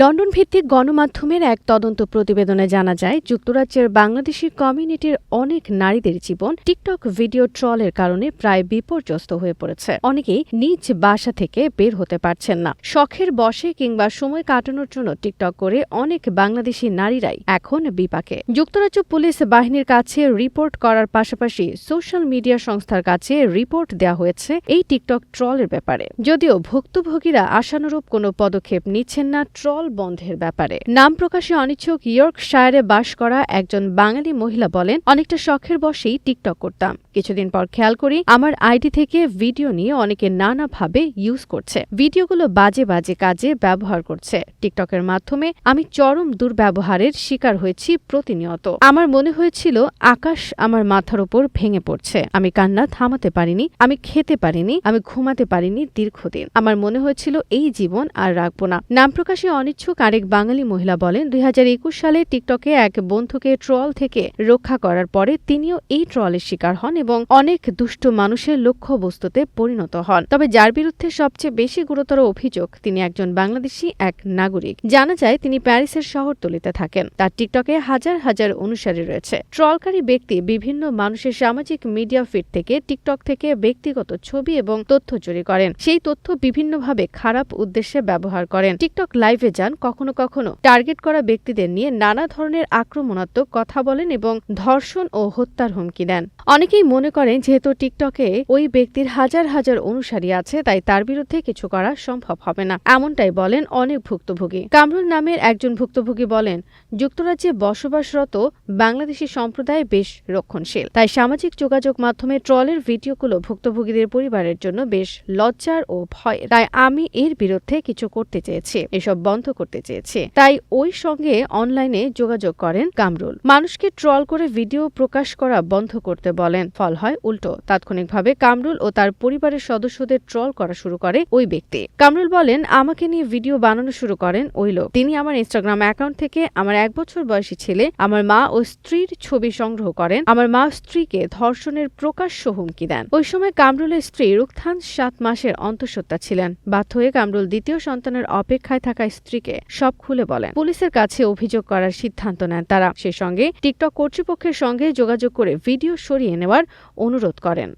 London ভিত্তিক গণমাধ্যমের এক তদন্ত প্রতিবেদনে জানা যায়, যুক্তরাজ্যের বাংলাদেশি কমিউনিটির অনেক নারীদের জীবন টিকটক ভিডিও ট্রলের কারণে প্রায় বিপর্যস্ত হয়ে পড়েছে। অনেকেই নিজ বাসা থেকে বের হতে পারছেন না। শখের বসে কিংবা সময় কাটানোর জন্য টিকটক করে অনেক বাংলাদেশি নারীরাই এখন বিপাকে। যুক্তরাজ্য পুলিশ বাহিনীর কাছে রিপোর্ট করার পাশাপাশি সোশ্যাল মিডিয়া সংস্থার কাছে রিপোর্ট দেওয়া হয়েছে এই টিকটক ট্রলের ব্যাপারে। যদিও ভুক্তভোগীরা আশানুরূপ কোনো পদক্ষেপ নিচ্ছেন না, ট্রল বন্ধের ব্যাপারে। নাম প্রকাশে অনিচ্ছুক ইয়র্কশায়ারে বাস করা একজন বাঙালি মহিলা বলেন, অনেকটা শখের বসেই টিকটক করতাম। কিছুদিন পর খেয়াল করি, আমার আইডি থেকে ভিডিও নিয়ে অনেকে নানাভাবে ইউজ করছে। ভিডিওগুলো বাজে বাজে কাজে ব্যবহার করছে। টিকটকের মাধ্যমে আমি চরম দুর্ব্যবহারের শিকার হয়েছি প্রতিনিয়ত। আমার মনে হয়েছিল, আকাশ আমার মাথার উপর ভেঙে পড়ছে। আমি কান্না থামাতে পারিনি, আমি খেতে পারিনি, আমি ঘুমাতে পারিনি দীর্ঘদিন। আমার মনে হয়েছিল, এই জীবন আর রাখব না। নাম প্রকাশে অনিচ্ছুক আরেক বাঙালি মহিলা বলেন, দুই হাজার একুশ সালে টিকটকে এক বন্ধুকে ট্রল থেকে রক্ষা করার পরে তিনিও এই ট্রলের শিকার হন এবং অনেক দুষ্ট মানুষের লক্ষ্যবস্তুতে পরিণত হন। তবে যার বিরুদ্ধে সবচেয়ে বেশি গুরুতর অভিযোগ, তিনি একজন বাংলাদেশি এক নাগরিক। জানা যায়, তিনি প্যারিসের শহরতলিতে থাকেন। তার টিকটকে হাজার হাজার অনুসারী রয়েছে। ট্রলকারী ব্যক্তি বিভিন্ন মানুষের সামাজিক মিডিয়া ফিড থেকে টিকটক থেকে ব্যক্তিগত ছবি এবং তথ্য চুরি করেন। সেই তথ্য বিভিন্নভাবে খারাপ উদ্দেশ্যে ব্যবহার করেন। টিকটক লাইভে যান কখনো কখনো। টার্গেট করা ব্যক্তিদের নিয়ে নানা ধরনের আক্রমণাত্মক কথা বলেন এবং ধর্ষণ ও হত্যার হুমকি দেন। অনেকেই মনে করেন যেহেতু টিকটকে ওই ব্যক্তির হাজার হাজার অনুসারী আছে, তাই তার বিরুদ্ধে কিছু করা সম্ভব হবে না, এমনটাই বলেন অনেক ভুক্তভোগী। কামরুল নামের একজন ভুক্তভোগী বলেন, যুক্তরাজ্যে বসবাসরত বাংলাদেশি সম্প্রদায় বেশ রক্ষণশীল, তাই সামাজিক যোগাযোগ মাধ্যমে ট্রলের ভিডিওগুলো ভুক্তভোগীদের পরিবারের জন্য বেশ লজ্জার ও ভয়ের। তাই আমি এর বিরুদ্ধে কিছু করতে চেয়েছি। এসব বন্ধ করতে চেয়েছি। তাই ওই সঙ্গে অনলাইনে যোগাযোগ করেন কামরুল। মানুষকে ট্রল করে ভিডিও প্রকাশ করা বন্ধ করতে বলেন। ফল হয় উল্টো। তাৎক্ষণিকভাবে কামরুল ও তার পরিবারের সদস্যদের ট্রল করা শুরু করে ওই ব্যক্তি। কামরুল বলেন, আমাকে নিয়ে ভিডিও বানানো শুরু করেন ওই লোক। তিনি আমার ইনস্টাগ্রাম অ্যাকাউন্ট থেকে আমার এক বছর বয়সী ছেলে, আমার মা ও স্ত্রীর ছবি সংগ্রহ করেন। আমার মা স্ত্রীকে ধর্ষণের প্রকাশ্য হুমকি দেন। ওই সময় কামরুলের স্ত্রী রুকথান সাত মাসের অন্তঃসত্ত্বা ছিলেন। বাধ্য হয়ে কামরুল দ্বিতীয় সন্তানের অপেক্ষায় থাকা স্ত্রীকে সব খুলে বলেন। পুলিশের কাছে অভিযোগ করার সিদ্ধান্ত নেন তারা। সে সঙ্গে টিকটক কর্তৃপক্ষের সঙ্গে যোগাযোগ করে ভিডিও সরিয়ে নেওয়ার অনুরোধ করেন।